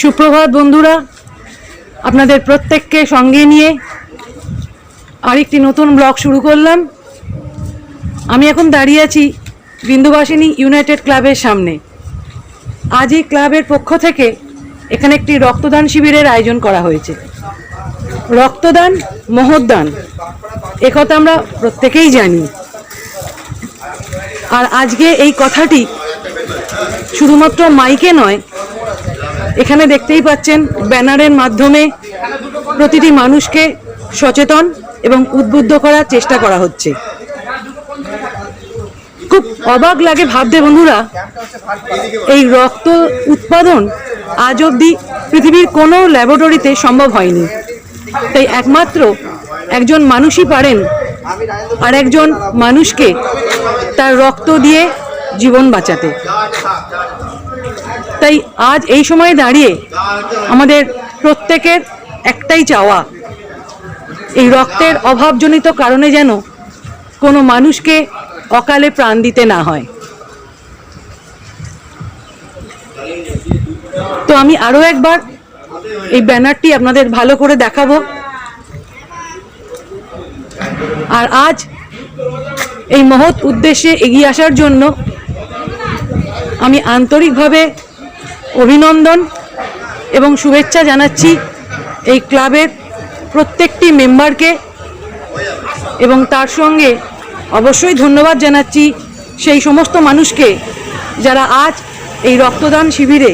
সুপ্রভাত বন্ধুরা, আপনাদের প্রত্যেককে সঙ্গে নিয়ে আরেকটি নতুন ব্লগ শুরু করলাম। আমি এখন দাঁড়িয়ে আছি বিন্দুবাসিনী ইউনাইটেড ক্লাবের সামনে। আজ এই ক্লাবের পক্ষ থেকে এখানে একটি রক্তদান শিবিরের আয়োজন করা হয়েছে। রক্তদান মহদান একথা আমরা প্রত্যেকেই জানি। আর আজকে এই কথাটি শুধুমাত্র মাইকে নয় এখানে দেখতেই পাচ্ছেন ব্যানারের মাধ্যমে প্রতিটি মানুষকে সচেতন এবং উদ্বুদ্ধ করার চেষ্টা করা হচ্ছে। খুব অবাক লাগে ভাবতে বন্ধুরা, এই রক্ত উৎপাদন আজ অবধি পৃথিবীর কোনো ল্যাবরেটরিতে সম্ভব হয়নি। তাই একমাত্র একজন মানুষই পারেন আর একজন মানুষকে তার রক্ত দিয়ে জীবন বাঁচাতে। তাই আজ এই সময়ে দাঁড়িয়ে আমাদের প্রত্যেকের একটাই চাওয়া, এই রক্তের অভাবজনিত কারণে যেন কোনো মানুষকে অকালে প্রাণ দিতে না হয়। তো আমি আরও একবার এই ব্যানারটি আপনাদের ভালো করে দেখাবো। আর আজ এই মহৎ উদ্দেশ্যে এগিয়ে আসার জন্য আমি আন্তরিকভাবে অভিনন্দন এবং শুভেচ্ছা জানাচ্ছি এই ক্লাবের প্রত্যেকটি মেম্বারকে এবং তার সঙ্গে অবশ্যই ধন্যবাদ জানাচ্ছি সেই সমস্ত মানুষকে যারা আজ এই রক্তদান শিবিরে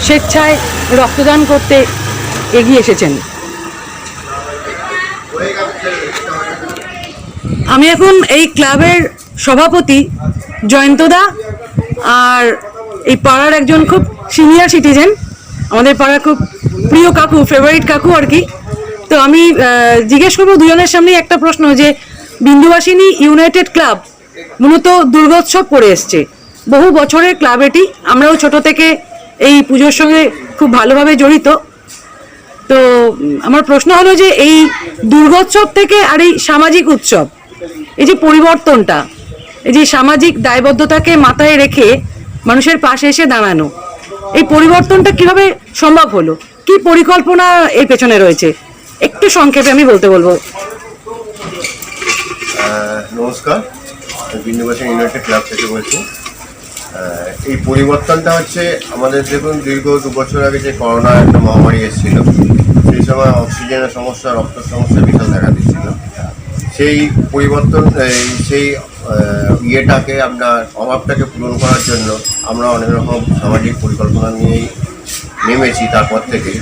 স্বেচ্ছায় রক্তদান করতে এগিয়ে এসেছেন। আমি এখন এই ক্লাবের সভাপতি জয়ন্তদা আর এই পাড়ার একজন খুব সিনিয়র সিটিজেন আমাদের পাড়ার খুব প্রিয় কাকু ফেভারিট কাকু আর কি। তো আমি জিজ্ঞেস করব দুজনের সামনে একটা প্রশ্ন যে, বিন্দুবাসিনী ইউনাইটেড ক্লাব মূলত দুর্গোৎসব করে এসছে। বহু বছরের ক্লাব এটি, আমরাও ছোট থেকে এই পুজোর সঙ্গে খুব ভালোভাবে জড়িত। তো, আমার প্রশ্ন হলো যে, এই দুর্গোৎসব থেকে আর এই সামাজিক উৎসব, এই যে পরিবর্তনটা, এই যে সামাজিক দায়বদ্ধতাকে মাথায় রেখে মানুষের পাশে এসে দাঁড়ানো। এই পরিবর্তনটা কীভাবে সম্ভব হলো? কি পরিকল্পনা এর পেছনে রয়েছে? একটু সংক্ষেপে আমি বলতে বলব। নমস্কার। আমি বিন্দুবাসন ইউনাইটেড ক্লাব থেকে বলছি। এই পরিবর্তনটা হচ্ছে আমাদের দেখুন, দীর্ঘ দু বছর আগে যে করোনা একটা মহামারী এসেছিল, সেই সময় অক্সিজেনের সমস্যা রক্ত সমস্যা বিশাল দেখা দিচ্ছিল। সেই পরিবর্তন সেই ইয়েটাকে আপনার অভাবটাকে পূরণ করার জন্য আমরা অনেক রকম সামাজিক পরিকল্পনা নিয়েই নেমেছি তারপর থেকে।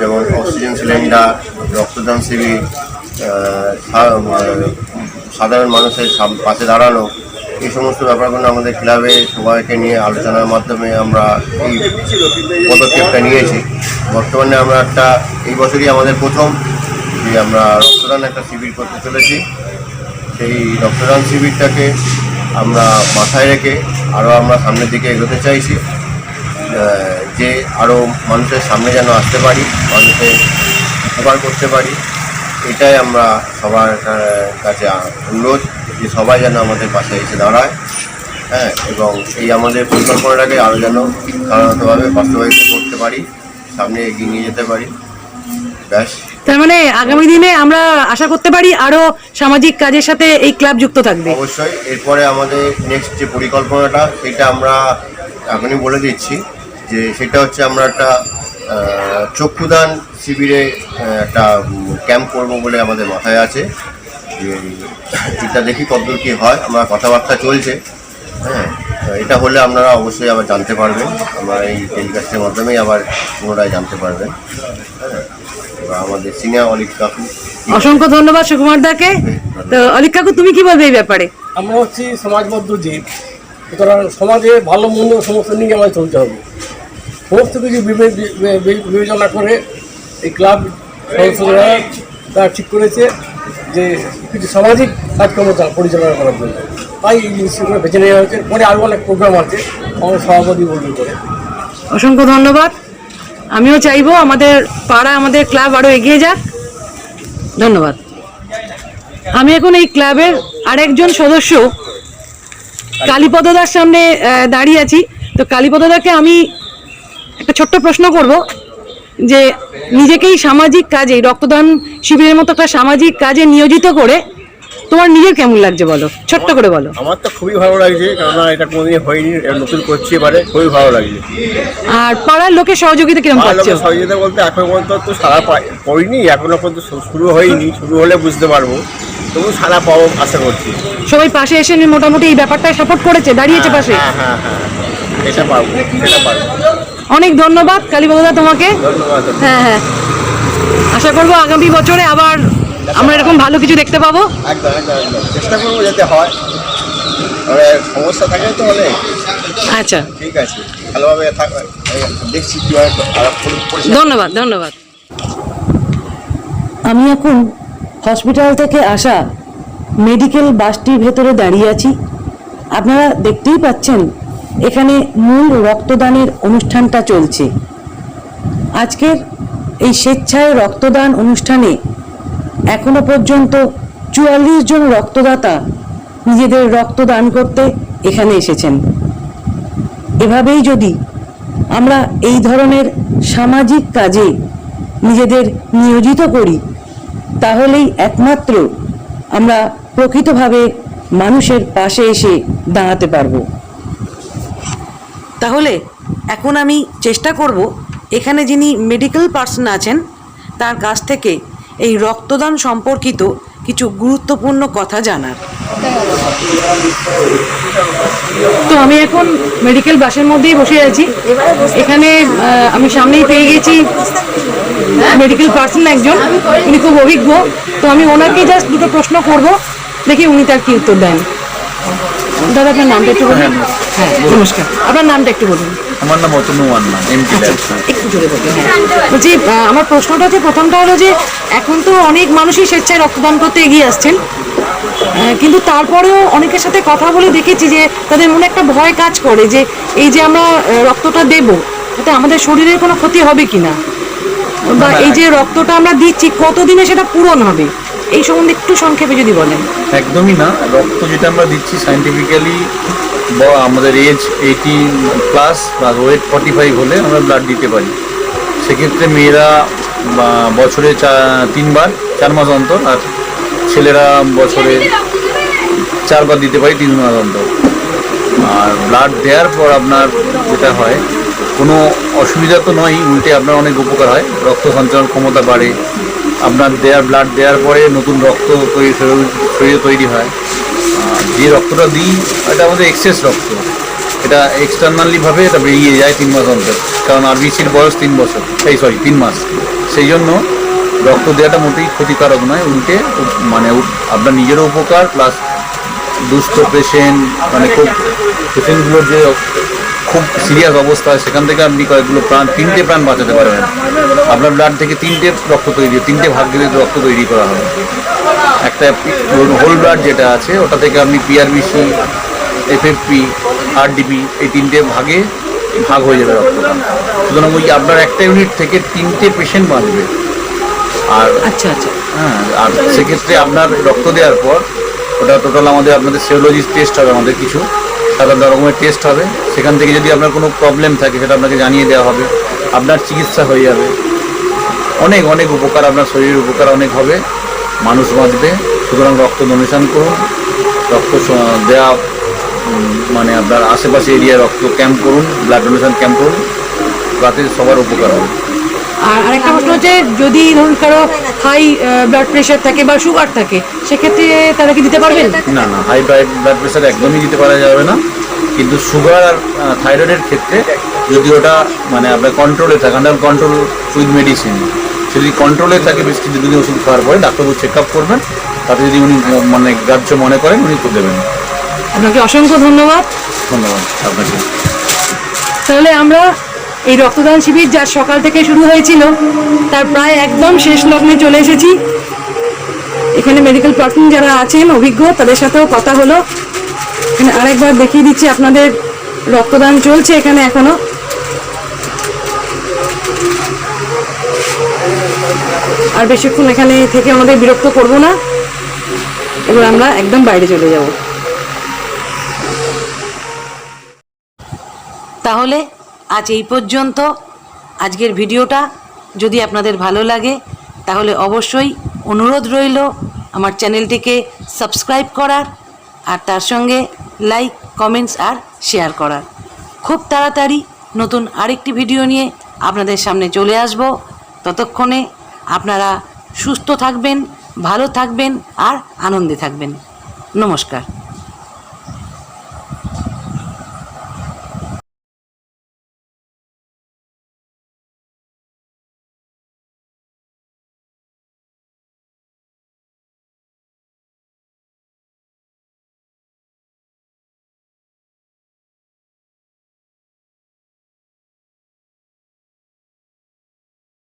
যেমন অক্সিজেন সিলিন্ডার রক্তদান শিবির সাধারণ মানুষের পাশে দাঁড়ানো, এই সমস্ত ব্যাপারগুলো আমাদের ক্লাবে সবাইকে নিয়ে আলোচনার মাধ্যমে আমরা এই পদক্ষেপটা নিয়েছি। বর্তমানে আমরা একটা, এই বছরই আমাদের প্রথম যে আমরা রক্তদান একটা শিবির করতে চলেছি। সেই রক্তদান শিবিরটাকে আমরা মাথায় রেখে আরও আমরা সামনের দিকে এগোতে চাইছি যে আরও মানুষের সামনে যেন আসতে পারি, মানুষের উপকার করতে পারি, এটাই আমরা সবার কাছে অনুরোধ যে সবাই যেন আমাদের পাশে এসে দাঁড়ায় হ্যাঁ এবং এই আমাদের পরিকল্পনাটাকে আরও যেন সাধারণতভাবে বাস্তবায়িত করতে পারি, সামনে এগিয়ে নিয়ে যেতে পারি। ব্যাস। তার মানে আগামী দিনে আমরা আশা করতে পারি আরও সামাজিক কাজের সাথে এই ক্লাব যুক্ত থাকবে। অবশ্যই, এরপরে আমাদের নেক্সট যে পরিকল্পনাটা, সেটা আমরা এখনই বলে দিচ্ছি যে সেটা হচ্ছে আমরা একটা চক্ষুদান শিবিরে একটা ক্যাম্প করব বলে আমাদের মাথায় আছে। যে এটা দেখি কতদূর কী হয়, আমরা কথাবার্তা চলছে। হ্যাঁ এটা হলে আপনারা অবশ্যই আবার জানতে পারবেন। আমরা এই টেলিকাস্টের মাধ্যমেই আবার পুনরায় জানতে পারবেন। হ্যাঁ আমাদের সিনিয়র অলিক কাকু। অসংখ্য ধন্যবাদ সুকুমার দাকে। তো অলিক কাকু তুমি কি বলবে এই ব্যাপারে? আমরা হচ্ছি সমাজবদ্ধ জীব। সুতরাং সমাজে ভালো মন্দ সমস্ত নিয়ে আমাদের চলতে হবে। সমস্ত কিছু বিবেচনা করে এই ক্লাব সদস্যরা তারা ঠিক করেছে যে কিছু সামাজিক কাজকর্ম পরিচালনা করার জন্য। তাই এই জিনিসগুলো বেছে নেওয়া হয়েছে। পরে আরও অনেক প্রোগ্রাম আছে। আমার সভাপতি বলবে করে। অসংখ্য ধন্যবাদ। আমিও চাইব আমাদের পাড়া আমাদের ক্লাব আরও এগিয়ে যাক। ধন্যবাদ। আমি এখন এই ক্লাবের আরেকজন সদস্য কালীপদদার সামনে দাঁড়িয়ে আছি। তো কালীপদদাকে আমি একটা ছোট্ট প্রশ্ন করব, যে নিজেকেই সামাজিক কাজে, রক্তদান শিবিরের মতো একটা সামাজিক কাজে নিয়োজিত করে তোমার নিজের কেমন লাগছে বলো? ছোট্ট করে বলো। আমার তো খুবই ভালো লাগছে কেননা এটা কোনোদিন হয়নি নতুন করছি এবারে খুবই ভালো লাগছে। আর পাড়ার লোকের সহযোগিতা কীরকম পাচ্ছ? সহযোগিতা বলতে এখন পর্যন্ত তো সারা পড়িনি এখনও পর্যন্ত শুরু হয়নি শুরু হলে বুঝতে পারব। তবু সারা পাবো আশা করছি। সবাই পাশে এসে মোটামুটি এই ব্যাপারটা সাপোর্ট করেছে দাঁড়িয়েছে পাশে? হ্যাঁ হ্যাঁ হ্যাঁ এটা পারব এটা পারব। অনেক ধন্যবাদ কালীবাবুদা তোমাকে। হ্যাঁ হ্যাঁ। আশা করব আগামী বছরে আবার আমরা এরকম ভালো কিছু দেখতে পাবো? একদম একদম একদম। চেষ্টা করব যাতে হয়। সমস্যা থাকে তো অনেক আচ্ছা। ঠিক আছে। ভালোভাবে দেখছি কীভাবে আরও পরি- পরিষ্কার ধন্যবাদ ধন্যবাদ। আমি এখন হসপিটাল থেকে আসা মেডিকেল বাসটির ভেতরে দাঁড়িয়ে আছি। আপনারা দেখতেই পাচ্ছেন এখানে মূল রক্তদানের অনুষ্ঠানটা চলছে। আজকের এই স্বেচ্ছায় রক্তদান অনুষ্ঠানে এখনও পর্যন্ত চুয়াল্লিশ জন রক্তদাতা নিজেদের রক্তদান করতে এখানে এসেছেন। এভাবেই যদি আমরা এই ধরনের সামাজিক কাজে নিজেদের নিয়োজিত করি, তাহলেই একমাত্র আমরা প্রকৃতভাবে মানুষের পাশে এসে দাঁড়াতে পারব। তাহলে এখন আমি চেষ্টা করব, এখানে যিনি মেডিকেল পার্সন আছেন, তার কাছ থেকে এই রক্তদান সম্পর্কিত কিছু গুরুত্বপূর্ণ কথা জানার। তো আমি এখন মেডিকেল বাসের মধ্যেই বসে আছি। এখানে আমি সামনেই পেয়ে গেছি মেডিকেল পার্সন একজন। উনি খুব অভিজ্ঞ। তো আমি ওনাকে জাস্ট দুটো প্রশ্ন করব, দেখি উনি তার কি উত্তর দেন। দাদা আপনার নামটা একটু বলুন। হ্যাঁ নমস্কার। আপনার নামটা একটু বলুন। আমার নাম অতনু মান্না এমপি একটু জোরে বলবেন হ্যাঁ। বলছি আমার প্রশ্নটা হচ্ছে প্রথমটা হলো যে এখন তো অনেক মানুষই স্বেচ্ছায় রক্তদান করতে এগিয়ে আসছেন। কিন্তু তারপরেও অনেকের সাথে কথা বলে দেখেছি যে তাদের মনে একটা ভয় কাজ করে যে এই যে আমরা রক্তটা দেব তাতে আমাদের শরীরের কোনো ক্ষতি হবে কিনা? বা এই যে রক্তটা আমরা দিচ্ছি কতদিনে সেটা পূরণ হবে? এই সম্বন্ধে একটু সংক্ষেপে যদি বলেন। একদমই না। রক্ত যেটা আমরা দিচ্ছি সাইন্টিফিক্যালি আমাদের এজ এইটিন প্লাস বা ওয়েট ফর্টি ফাইভ হলে আমরা ব্লাড দিতে পারি। সেক্ষেত্রে মেয়েরা বছরে চা- তিনবার, চার মাস অন্তর, আর ছেলেরা বছরে চারবার দিতে পারি, তিন মাস অন্তর। আর ব্লাড দেওয়ার পর আপনার যেটা হয়, কোনো অসুবিধা তো নয়, উল্টে আপনার অনেক উপকার হয়। রক্ত সঞ্চালন ক্ষমতা বাড়ে আপনার দেওয়ার ব্লাড দেওয়ার পরে নতুন রক্ত শরীর- তৈরি হয়। যে রক্তটা দিই, এটা আমাদের এক্সেস রক্ত। এটা এক্সটার্নালিভাবে এটা বেরিয়ে যায় তিন মাস অন্তর। কারণ আরবিসির বয়স তিন বছর। এই সরি তিন মাস। সেই জন্য রক্ত দেওয়াটা মোটেই ক্ষতিকারক নয়। উল্টে মানে আপনার নিজেরও উপকার প্লাস দুস্থ পেশেন্ট মানে খুব পেশেন্টগুলোর যে খুব সিরিয়াস অবস্থা সেখান থেকে আপনি কয়েকগুলো প্রাণ তিনটে প্রাণ বাঁচাতে পারবেন আপনার ব্লাড থেকে তিনটে রক্ত তৈরি তিনটে ভাগ দিয়ে রক্ত তৈরি করা হবে একটা হোল ব্লাড যেটা আছে ওটা থেকে আপনি পিআরবিসি এফএফপি আরডিপি এই তিনটে ভাগে ভাগ হয়ে যাবে রক্তটা। সুতরাং ওই আপনার একটা ইউনিট থেকে তিনটে পেশেন্ট বাঁচবে। আর আচ্ছা আচ্ছা। হ্যাঁ আর সেক্ষেত্রে আপনার রক্ত দেওয়ার পর ওটা টোটাল আমাদের আপনাদের সেরোলজি টেস্ট হবে আমাদের কিছু। আট রকমের টেস্ট হবে। সেখান থেকে যদি আপনার কোনো প্রবলেম থাকে, সেটা আপনাকে জানিয়ে দেওয়া হবে। আপনার চিকিৎসা হয়ে যাবে। অনেক অনেক উপকার আপনার শরীরের উপকার অনেক হবে। মানুষ বাঁচবে। সুতরাং রক্ত ডোনেশন করুন। রক্ত দেওয়া মানে আপনার আশেপাশে এরিয়ায় রক্ত ক্যাম্প করুন। ব্লাড ডোনেশন ক্যাম্প করুন। তাতে সবার উপকার হবে। আর আরেকটা প্রশ্ন হচ্ছে যদি ধরুন কারও হাই ব্লাড প্রেশার থাকে বা সুগার থাকে সেক্ষেত্রে তারা কি দিতে পারবেন? না না হাই ব্লাড প্রেশার একদমই দিতে পারা যাবে না। কিন্তু সুগার আর থাইরয়েডের ক্ষেত্রে যদি ওটা মানে আপনার কন্ট্রোলে থাকে আন্ডার কন্ট্রোল উইথ মেডিসিন যদি কন্ট্রোলে থাকে বেশ কিছুদিন ওষুধ খাওয়ার পরে ডাক্তারবাবু চেক আপ করবেন। তাতে যদি উনি মানে গ্রাহ্য মনে করেন উনি তো দেবেন। আপনাকে অসংখ্য ধন্যবাদ। ধন্যবাদ আপনাকে। তাহলে আমরা এই রক্তদান শিবির যার সকাল থেকে শুরু হয়েছিল, তার প্রায় একদম শেষ লগ্নে চলে এসেছি। এখানে মেডিকেল পার্সন যারা আছেন, অভিজ্ঞ, তাদের সাথেও কথা হলো। এখানে আরেকবার দেখিয়ে দিচ্ছি আপনাদের রক্তদান চলছে এখানে এখনও। আর বেশিক্ষণ এখানে থেকে আমাদের বিরক্ত করব না। এবার আমরা একদম বাইরে চলে যাব। তাহলে আজ এই পর্যন্ত। আজকের ভিডিওটা যদি আপনাদের ভালো লাগে, তাহলে অবশ্যই অনুরোধ রইল আমার চ্যানেলটিকে সাবস্ক্রাইব করার, আর তার সঙ্গে লাইক, কমেন্টস, আর শেয়ার করার। খুব তাড়াতাড়ি নতুন আরেকটি ভিডিও নিয়ে আপনাদের সামনে চলে আসব। ততক্ষণে আপনারা সুস্থ থাকবেন, ভালো থাকবেন, আর আনন্দে থাকবেন। নমস্কার।